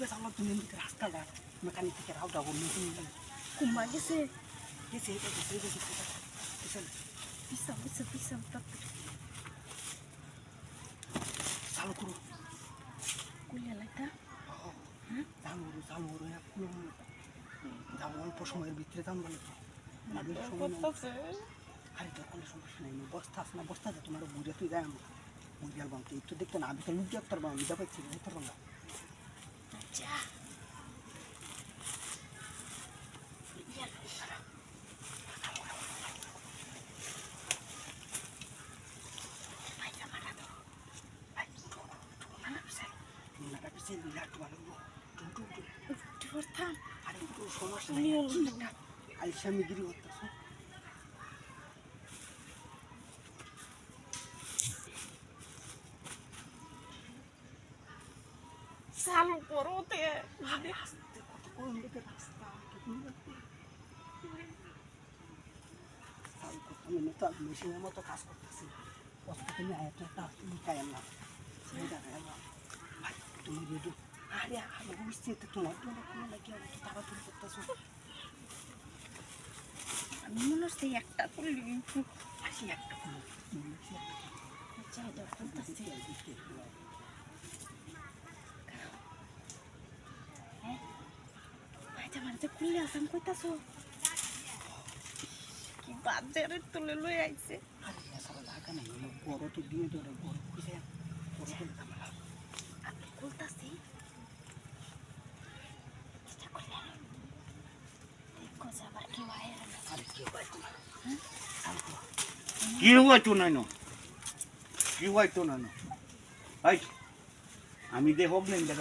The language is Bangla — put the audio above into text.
বেশ আমার তুমি এমনিতে রাস্তাটা মেকানিক থেকে রাউটা বল নতুন কুম্বা গেছে গেছে গেছে গেছে পিছাও তাড়াতাড়ি চালু করো কুলিয়া লাইটা চালু করো কোনো যাব অল্প সময়ের ভিতরে তো না আরে তোর কোনো সমস্যা নেই বস্তা আছে না বস্তা আছে তোমার বুঝে তুই যাই আমরা বুঝে আলবাম তুই একটু দেখতে না আমি তো লুক যাত্রার বাম আমি যাবাই ছিল তোর বাংলা আচ্ছা উঠো ধরতাম আরে উঠো সমস্যা তুমি নেই। আলসামিগিরি করতেছ? চালু করো তে আরে আস্তে কত কোন দিকে রাস্তা আমি তো মেশিনের মতো কাজ করতেছি। কষ্ট তুমি লুকাই না সেটা না তুমি রেডি। আরে আমি বুঝছি তো তোমার জন্য কোনো নাকি আমি তো তাড়াতাড়ি করতেছো আমি মনে হচ্ছে একটা করলি আসি একটা কোনো আচ্ছা এটা করতেছে মারতে খুললে আসাম কইতাছো কি বাজারে তুলে লই আইছে আরে সারা লাগা নাই বড় তো দিয়ে ধরে বড় খুঁজে বড় তো ঝামেলা আমি খুলতাছি চেষ্টা করলে দেখো যে আবার কেউ আয় না আরে কি হইতো নাই ন কি হইতো নাই ন আমি দে হোক নেই দেখ